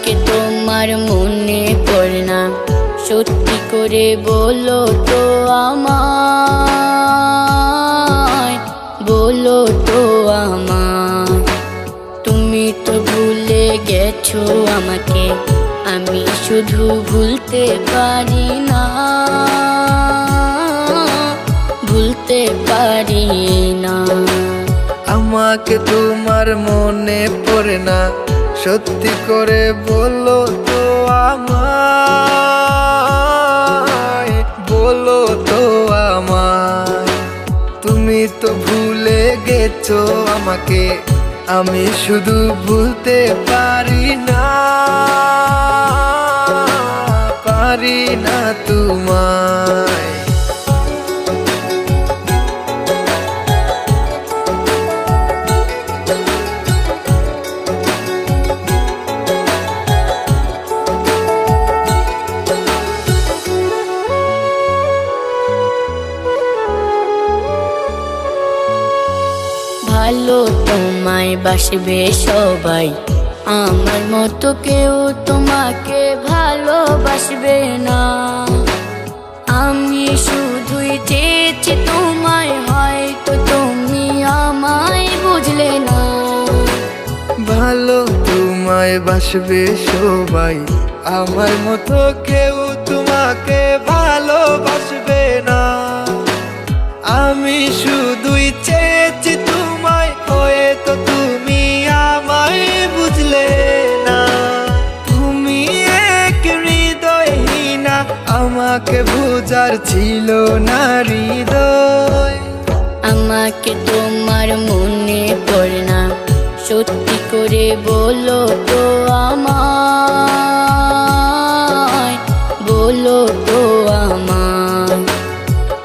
আমাকে তোমার মনে পড়ে না। সত্যি করে বলো তো আমার বলো তো আমার তুমি তো ভুলে গেছো আমাকে, আমি শুধু ভুলতে পারি না। ভুলতে পারি না। আমাকে তোমার মনে পড়ে না। সত্যি করে বলো তো আমায়, বলো তো আমায়। তুমি তো ভুলে গেছো আমাকে, আমি শুধু ভুলতে পারি না। পারি না তোমায়। ভালো তোমায় বাসবে সবাই। আমার মতো কেউ তোমাকে ভালোবাসবে না। আমি শুধুই চেয়েছি তোমায়, হয়তো তুমি আমায় বুঝলে না। ভালো তোমায় বাসবে সবাই। আমার মতো কেউ তোমাকে ভালোবাসবে না। আমি শুধুই চেয়েছি আমাকে বুঝার ছিল না হৃদয়। আমাকে তোমার মনে পড়ে না, সত্যি করে বলো তো আমায়, বলো তো আমায়।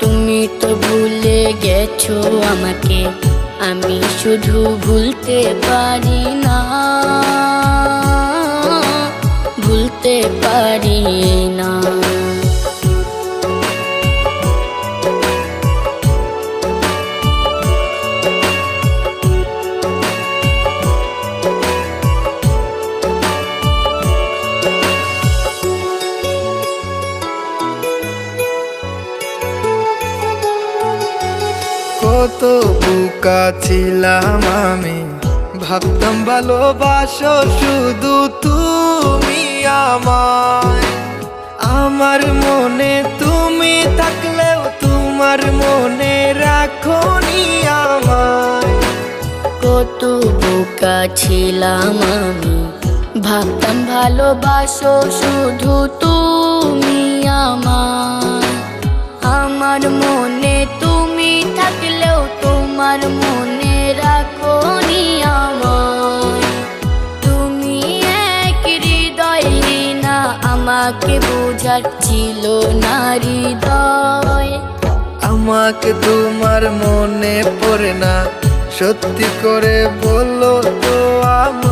তুমি তো ভুলে গেছো আমাকে, আমি শুধু ভুলতে পারি না। ভুলতে পারি না। কত বুকা ছিলাম আমি। ভাবতাম ভালোবাসো শুধু তুমি আমায়। আমার মনে তুমি থাকলেও তোমার মনে রাখনি আমায়। কত বোকা ছিলাম আমি। ভাবতাম ভালোবাসো শুধু তুমি আমার তোমার মনে আমায়। তুমি এক হৃদয়হীনা আমাকে বোঝার ছিল না হৃদয় আমাকে তোমার মনে পড়ে না সত্যি করে বলো তো আমায়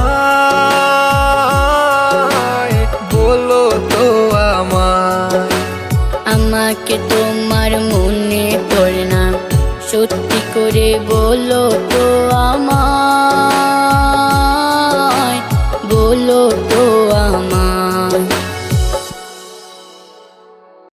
বলো তো আমায়। আমাকে তোমার মনে পড়ে না সত্যি করে বলো তো আমার।